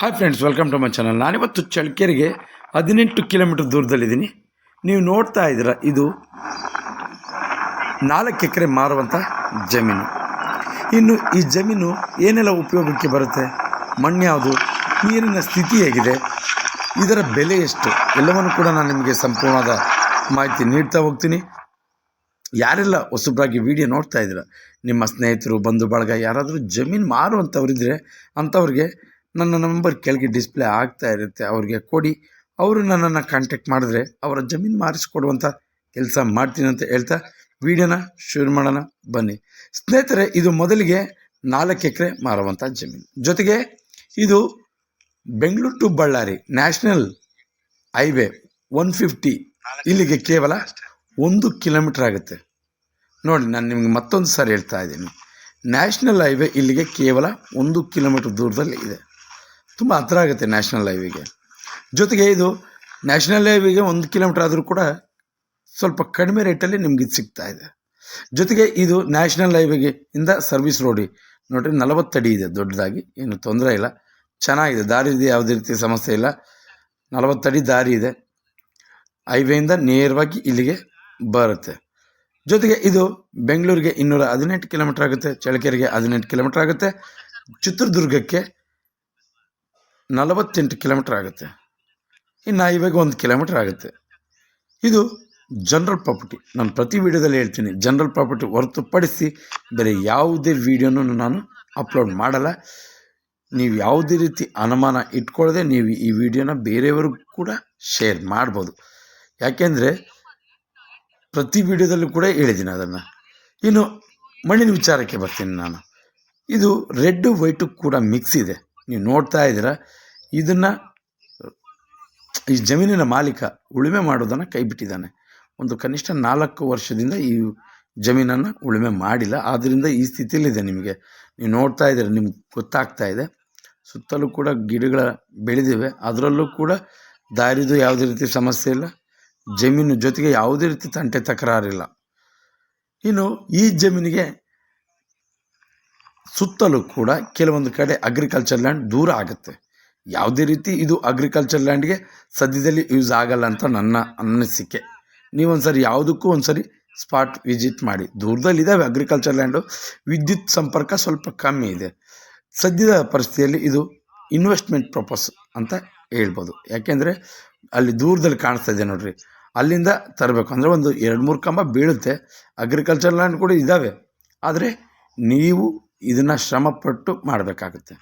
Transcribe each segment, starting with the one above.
Hi friends welcome to my channel ನಾನಿವತ್ತು ಚಳ್ಳಕೆರೆಗೆ ಹದಿನೆಂಟು ಕಿಲೋಮೀಟರ್ ದೂರದಲ್ಲಿದ್ದೀನಿ. ನೀವು ನೋಡ್ತಾ ಇದ್ದೀರ, ಇದು ನಾಲ್ಕು ಎಕರೆ ಮಾರುವಂಥ ಜಮೀನು. ಇನ್ನು ಈ ಜಮೀನು ಏನೆಲ್ಲ ಉಪಯೋಗಕ್ಕೆ ಬರುತ್ತೆ, ಮಣ್ಣು ಯಾವುದು, ನೀರಿನ ಸ್ಥಿತಿ ಹೇಗಿದೆ, ಇದರ ಬೆಲೆ ಎಷ್ಟು, ಎಲ್ಲವನ್ನು ಕೂಡ ನಾನು ನಿಮಗೆ ಸಂಪೂರ್ಣವಾದ ಮಾಹಿತಿ ನೀಡ್ತಾ ಹೋಗ್ತೀನಿ. ಯಾರೆಲ್ಲ ಹೊಸಬ್ರಾಗಿ ವಿಡಿಯೋ ನೋಡ್ತಾ ಇದ್ದೀರ, ನಿಮ್ಮ ಸ್ನೇಹಿತರು, ಬಂಧು ಬಳಗ, ಯಾರಾದರೂ ಜಮೀನು ಮಾರುವಂಥವ್ರಿದ್ರೆ ಅಂಥವ್ರಿಗೆ ನನ್ನ ನಂಬರ್ ಕೆಳಗೆ ಡಿಸ್ಪ್ಲೇ ಆಗ್ತಾ ಇರುತ್ತೆ. ಅವ್ರಿಗೆ ಕೊಡಿ. ಅವರು ನನ್ನನ್ನು ಕಾಂಟ್ಯಾಕ್ಟ್ ಮಾಡಿದ್ರೆ ಅವರ ಜಮೀನು ಮಾರಿಸಿಕೊಡುವಂಥ ಕೆಲಸ ಮಾಡ್ತೀನಿ ಅಂತ ಹೇಳ್ತಾ ವಿಡಿಯೋನ ಶುರು ಮಾಡೋಣ. ಬನ್ನಿ. ಸ್ನೇಹಿತರೆ ಇದು ಮೊದಲಿಗೆ ನಾಲ್ಕು ಎಕರೆ ಮಾರುವಂಥ ಜಮೀನು. ಜೊತೆಗೆ ಇದು Bengaluru to Ballari national highway one fifty ಇಲ್ಲಿಗೆ ಕೇವಲ ಒಂದು ಕಿಲೋಮೀಟ್ರ್ ಆಗುತ್ತೆ. ನೋಡಿ ನಾನು ನಿಮಗೆ ಮತ್ತೊಂದು ಸಾರಿ ಹೇಳ್ತಾ ಇದ್ದೀನಿ. ನ್ಯಾಷನಲ್ ಹೈವೇ ಇಲ್ಲಿಗೆ ಕೇವಲ ಒಂದು ಕಿಲೋಮೀಟ್ರ್ ದೂರದಲ್ಲಿ ಇದೆ. ತುಂಬ ಹತ್ರ ಆಗುತ್ತೆ ನ್ಯಾಷನಲ್ ಹೈವೇಗೆ. ಜೊತೆಗೆ ಇದು ನ್ಯಾಷನಲ್ ಹೈವೇಗೆ ಒಂದು ಕಿಲೋಮೀಟ್ರ್ ಆದರೂ ಕೂಡ ಸ್ವಲ್ಪ ಕಡಿಮೆ ರೇಟಲ್ಲಿ ನಿಮ್ಗೆ ಇದು ಸಿಗ್ತಾ ಇದೆ. ಜೊತೆಗೆ ಇದು ನ್ಯಾಷನಲ್ ಹೈವೇಗೆ ಇಂದ ಸರ್ವಿಸ್ ರೋಡಿ ನೋಡಿರಿ ನಲವತ್ತಡಿ ಇದೆ, ದೊಡ್ಡದಾಗಿ. ಏನು ತೊಂದರೆ ಇಲ್ಲ. ಚೆನ್ನಾಗಿದೆ. ದಾರಿ ಇದೆ, ಯಾವುದೇ ರೀತಿ ಸಮಸ್ಯೆ ಇಲ್ಲ. ನಲವತ್ತಡಿ ದಾರಿ ಇದೆ. ಹೈವೇಯಿಂದ ನೇರವಾಗಿ ಇಲ್ಲಿಗೆ ಬರುತ್ತೆ. ಜೊತೆಗೆ ಇದು ಬೆಂಗಳೂರಿಗೆ ಇನ್ನೂರ ಹದಿನೆಂಟು ಕಿಲೋಮೀಟ್ರ್ ಆಗುತ್ತೆ, ಚಳ್ಳಕೆರೆಗೆ ಹದಿನೆಂಟು ಕಿಲೋಮೀಟ್ರ್ ಆಗುತ್ತೆ, ಚಿತ್ರದುರ್ಗಕ್ಕೆ ನಲವತ್ತೆಂಟು ಕಿಲೋಮೀಟ್ರ್ ಆಗುತ್ತೆ. ಇನ್ನು ಇವಾಗ ಒಂದು ಕಿಲೋಮೀಟ್ರ್ ಆಗುತ್ತೆ. ಇದು ಜನರಲ್ ಪ್ರಾಪರ್ಟಿ ನಾನು ಪ್ರತಿ ವೀಡಿಯೋದಲ್ಲಿ ಹೇಳ್ತೀನಿ ಜನರಲ್ ಪ್ರಾಪರ್ಟಿ ಹೊರತುಪಡಿಸಿ ಬೇರೆ ಯಾವುದೇ ವೀಡಿಯೋನೂ ನಾನು ಅಪ್ಲೋಡ್ ಮಾಡಲ್ಲ. ನೀವು ಯಾವುದೇ ರೀತಿ ಅನುಮಾನ ಇಟ್ಕೊಳ್ಳದೆ ನೀವು ಈ ವಿಡಿಯೋನ ಬೇರೆಯವ್ರಿಗೂ ಕೂಡ ಶೇರ್ ಮಾಡ್ಬೋದು. ಯಾಕೆಂದರೆ ಪ್ರತಿ ವಿಡಿಯೋದಲ್ಲೂ ಕೂಡ ಹೇಳಿದ್ದೀನಿ ಅದನ್ನು. ಇನ್ನು ಮಣ್ಣಿನ ವಿಚಾರಕ್ಕೆ ಬರ್ತೀನಿ ನಾನು. ಇದು ರೆಡ್, ವೈಟು ಕೂಡ ಮಿಕ್ಸ್ ಇದೆ. ನೀವು ನೋಡ್ತಾ ಇದ್ದೀರ, ಇದನ್ನು ಈ ಜಮೀನಿನ ಮಾಲೀಕ ಉಳುಮೆ ಮಾಡೋದನ್ನು ಕೈ ಬಿಟ್ಟಿದ್ದಾನೆ ಒಂದು ಕನಿಷ್ಠ ನಾಲ್ಕು ವರ್ಷದಿಂದ ಈ ಜಮೀನನ್ನು ಉಳುಮೆ ಮಾಡಿಲ್ಲ. ಆದ್ದರಿಂದ ಈ ಸ್ಥಿತಿಯಲ್ಲಿದೆ ನಿಮಗೆ. ನೀವು ನೋಡ್ತಾ ಇದ್ದೀರ, ನಿಮ್ಗೆ ಗೊತ್ತಾಗ್ತಾ ಇದೆ. ಸುತ್ತಲೂ ಕೂಡ ಗಿಡಗಳ ಬೆಳೆದಿವೆ. ಅದರಲ್ಲೂ ಕೂಡ ದಾರಿದು ಯಾವುದೇ ರೀತಿ ಸಮಸ್ಯೆ ಇಲ್ಲ. ಜಮೀನು ಜೊತೆಗೆ ಯಾವುದೇ ರೀತಿ ತಂಟೆ ತಕರಾರಿಲ್ಲ. ಇನ್ನು ಈ ಜಮೀನಿಗೆ ಸುತ್ತಲೂ ಕೂಡ ಕೆಲವೊಂದು ಕಡೆ ಅಗ್ರಿಕಲ್ಚರ್ ಲ್ಯಾಂಡ್ ದೂರ ಆಗುತ್ತೆ. ಯಾವುದೇ ರೀತಿ ಇದು ಅಗ್ರಿಕಲ್ಚರ್ ಲ್ಯಾಂಡ್ಗೆ ಸದ್ಯದಲ್ಲಿ ಯೂಸ್ ಆಗಲ್ಲ ಅಂತ ನನ್ನ ಅನಿಸಿಕೆ. ನೀವೊಂದ್ಸರಿ ಯಾವುದಕ್ಕೂ ಒಂದ್ಸರಿ ಸ್ಪಾಟ್ ವಿಸಿಟ್ ಮಾಡಿ. ದೂರದಲ್ಲಿದ್ದಾವೆ ಅಗ್ರಿಕಲ್ಚರ್ ಲ್ಯಾಂಡು ವಿದ್ಯುತ್ ಸಂಪರ್ಕ ಸ್ವಲ್ಪ ಕಮ್ಮಿ ಇದೆ. ಸದ್ಯದ ಪರಿಸ್ಥಿತಿಯಲ್ಲಿ ಇದು ಇನ್ವೆಸ್ಟ್ಮೆಂಟ್ ಪರ್ಪಸ್ ಅಂತ ಹೇಳ್ಬೋದು. ಯಾಕೆಂದರೆ ಅಲ್ಲಿ ದೂರದಲ್ಲಿ ಕಾಣಿಸ್ತಾ ಇದೆ ನೋಡ್ರಿ. ಅಲ್ಲಿಂದ ತರಬೇಕು. ಅಂದರೆ ಒಂದು ಎರಡು ಮೂರು ಕಂಬ ಬೀಳುತ್ತೆ. ಅಗ್ರಿಕಲ್ಚರ್ ಲ್ಯಾಂಡ್ ಕೂಡ ಇದ್ದಾವೆ ಆದರೆ ನೀವು ಇದನ್ನು ಶ್ರಮಪಟ್ಟು ಮಾಡಬೇಕಾಗುತ್ತೆ.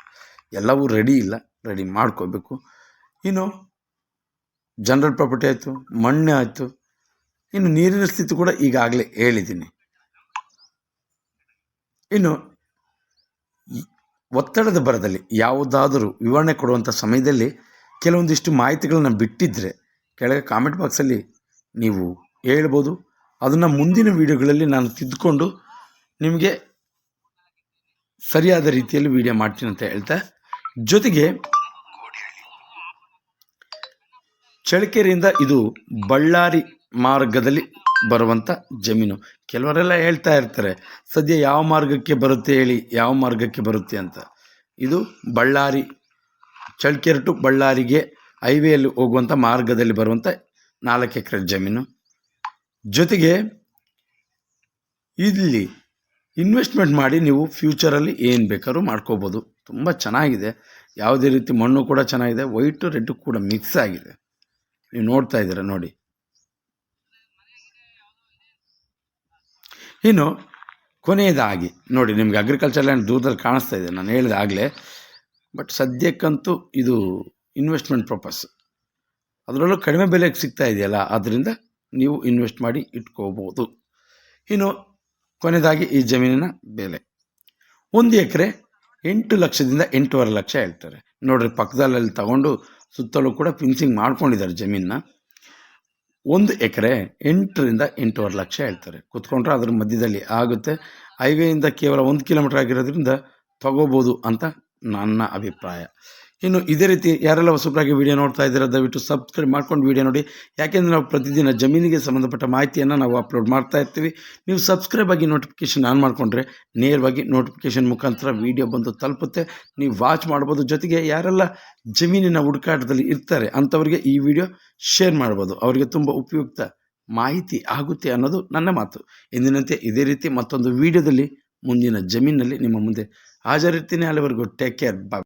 ಎಲ್ಲವೂ ರೆಡಿ ಇಲ್ಲ ರೆಡಿ ಮಾಡ್ಕೋಬೇಕು ಇನ್ನು ಜನರಲ್ ಪ್ರಾಪರ್ಟಿ ಆಯಿತು, ಮಣ್ಣು ಆಯಿತು, ಇನ್ನು ನೀರಿನ ಸ್ಥಿತಿ ಕೂಡ ಈಗಾಗಲೇ ಹೇಳಿದ್ದೀನಿ. ಇನ್ನು ಒತ್ತಡದ ಬರದಲ್ಲಿ ಯಾವುದಾದರೂ ವಿವರಣೆ ಕೊಡುವಂಥ ಸಮಯದಲ್ಲಿ ಕೆಲವೊಂದಿಷ್ಟು ಮಾಹಿತಿಗಳನ್ನು ಬಿಟ್ಟಿದ್ದರೆ ಕೆಳಗೆ ಕಾಮೆಂಟ್ ಬಾಕ್ಸಲ್ಲಿ ನೀವು ಹೇಳ್ಬೋದು. ಅದನ್ನು ಮುಂದಿನ ವೀಡಿಯೋಗಳಲ್ಲಿ ನಾನು ತಿದ್ದುಕೊಂಡು ನಿಮಗೆ ಸರಿಯಾದ ರೀತಿಯಲ್ಲಿ ವಿಡಿಯೋ ಮಾಡ್ತೀನಿ ಅಂತ ಹೇಳ್ತಾ, ಜೊತೆಗೆ ಚಳ್ಳಕೆರೆಯಿಂದ ಇದು ಬಳ್ಳಾರಿ ಮಾರ್ಗದಲ್ಲಿ ಬರುವಂಥ ಜಮೀನು. ಕೆಲವರೆಲ್ಲ ಹೇಳ್ತಾ ಇರ್ತಾರೆ, ಸದ್ಯ ಯಾವ ಮಾರ್ಗಕ್ಕೆ ಬರುತ್ತೆ ಹೇಳಿ, ಯಾವ ಮಾರ್ಗಕ್ಕೆ ಬರುತ್ತೆ ಅಂತ. ಇದು ಬಳ್ಳಾರಿ, ಚಳ್ಳಕೆರೆ ಟು ಬಳ್ಳಾರಿಗೆ ಹೈವೇಯಲ್ಲಿ ಹೋಗುವಂಥ ಮಾರ್ಗದಲ್ಲಿ ಬರುವಂಥ ನಾಲ್ಕು ಎಕರೆ ಜಮೀನು. ಜೊತೆಗೆ ಇಲ್ಲಿ ಇನ್ವೆಸ್ಟ್ಮೆಂಟ್ ಮಾಡಿ ನೀವು ಫ್ಯೂಚರಲ್ಲಿ ಏನು ಬೇಕಾದ್ರೂ ಮಾಡ್ಕೋಬೋದು. ತುಂಬ ಚೆನ್ನಾಗಿದೆ. ಯಾವುದೇ ರೀತಿ ಮಣ್ಣು ಕೂಡ ಚೆನ್ನಾಗಿದೆ. ವೈಟು ರೆಡ್ಡು ಕೂಡ ಮಿಕ್ಸ್ ಆಗಿದೆ. ನೀವು ನೋಡ್ತಾ ಇದ್ದೀರಾ ನೋಡಿ. ಇನ್ನು ಕೊನೆಯದಾಗಿ ನೋಡಿ, ನಿಮಗೆ ಅಗ್ರಿಕಲ್ಚರ್ ಲ್ಯಾಂಡ್ ದೂರದಲ್ಲಿ ಕಾಣಿಸ್ತಾ ಇದೆ. ನಾನು ಹೇಳಿದೆ ಆಗಲೇ. ಬಟ್ ಸದ್ಯಕ್ಕಂತೂ ಇದು ಇನ್ವೆಸ್ಟ್ಮೆಂಟ್ ಪರ್ಪಸ್ ಅದರಲ್ಲೂ ಕಡಿಮೆ ಬೆಲೆಗೆ ಸಿಗ್ತಾ ಇದೆಯಲ್ಲ ಆದ್ದರಿಂದ ನೀವು ಇನ್ವೆಸ್ಟ್ ಮಾಡಿ ಇಟ್ಕೋಬೋದು. ಇನ್ನು ಕೊನೆಯದಾಗಿ ಈ ಜಮೀನಿನ ಬೆಲೆ. ಒಂದು ಎಕರೆ ಎಂಟು ಲಕ್ಷದಿಂದ ಎಂಟೂವರೆ ಲಕ್ಷ ಹೇಳ್ತಾರೆ. ನೋಡ್ರಿ ಪಕ್ಕದಲ್ಲಿ ತಗೊಂಡು ಸುತ್ತಲೂ ಕೂಡ ಫಿನ್ಸಿಂಗ್ ಮಾಡ್ಕೊಂಡಿದ್ದಾರೆ ಜಮೀನನ್ನ. ಒಂದು ಎಕರೆ ಎಂಟರಿಂದ ಎಂಟೂವರೆ ಲಕ್ಷ ಹೇಳ್ತಾರೆ. ಕುತ್ಕೊಂಡ್ರೆ ಅದ್ರ ಮಧ್ಯದಲ್ಲಿ ಆಗುತ್ತೆ. ಹೈವೇಯಿಂದ ಕೇವಲ ಒಂದು ಕಿಲೋಮೀಟರ್ ಆಗಿರೋದ್ರಿಂದ ತಗೋಬೋದು ಅಂತ ನನ್ನ ಅಭಿಪ್ರಾಯ. ಇನ್ನು ಇದೇ ರೀತಿ ಯಾರೆಲ್ಲ ಹೊಸಬ್ರಾಗಿ ವಿಡಿಯೋ ನೋಡ್ತಾ ಇದ್ದೀರ, ದಯವಿಟ್ಟು ಸಬ್ಸ್ಕ್ರೈಬ್ ಮಾಡ್ಕೊಂಡು ವಿಡಿಯೋ ನೋಡಿ. ಯಾಕೆಂದರೆ ನಾವು ಪ್ರತಿದಿನ ಜಮೀನಿಗೆ ಸಂಬಂಧಪಟ್ಟ ಮಾಹಿತಿಯನ್ನು ನಾವು ಅಪ್ಲೋಡ್ ಮಾಡ್ತಾ ಇರ್ತೀವಿ. ನೀವು ಸಬ್ಸ್ಕ್ರೈಬ್ ಆಗಿ ನೋಟಿಫಿಕೇಶನ್ ಆನ್ ಮಾಡಿಕೊಂಡ್ರೆ ನೇರವಾಗಿ ನೋಟಿಫಿಕೇಶನ್ ಮುಖಾಂತರ ವಿಡಿಯೋ ಬಂದು ತಲುಪುತ್ತೆ. ನೀವು ವಾಚ್ ಮಾಡ್ಬೋದು. ಜೊತೆಗೆ ಯಾರೆಲ್ಲ ಜಮೀನಿನ ಹುಡುಕಾಟದಲ್ಲಿ ಇರ್ತಾರೆ, ಅಂಥವ್ರಿಗೆ ಈ ವಿಡಿಯೋ ಶೇರ್ ಮಾಡ್ಬೋದು. ಅವರಿಗೆ ತುಂಬ ಉಪಯುಕ್ತ ಮಾಹಿತಿ ಆಗುತ್ತೆ ಅನ್ನೋದು ನನ್ನ ಮಾತು. ಎಂದಿನಂತೆ ಇದೇ ರೀತಿ ಮತ್ತೊಂದು ವಿಡಿಯೋದಲ್ಲಿ ಮುಂದಿನ ಜಮೀನಲ್ಲಿ ನಿಮ್ಮ ಮುಂದೆ ಹಾಜರಿರ್ತೀನಿ. ಅಲ್ಲಿವರೆಗೂ ಟೇಕ್ ಕೇರ್ ಬಾ